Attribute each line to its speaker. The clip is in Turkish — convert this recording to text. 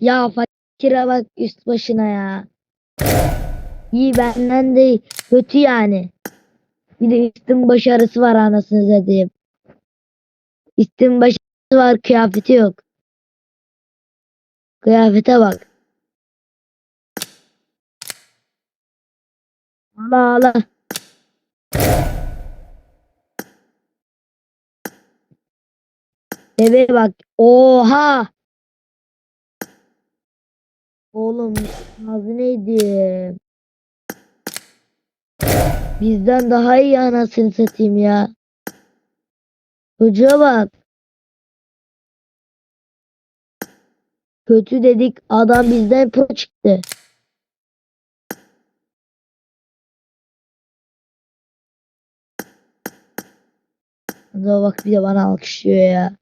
Speaker 1: Ya fakire bak üst başına ya. İyi benden de kötü yani. Bir de üstün başarısı var anasını satayım. Üstün başarısı var kıyafeti yok. Kıyafete bak. Allah Allah. Eve bak. Oha. Oğlum adı neydi? Bizden daha iyi anasını satayım ya. Çocuğa bak. Kötü dedik adam bizden pro çıktı. Bak bir de bana alkışlıyor ya.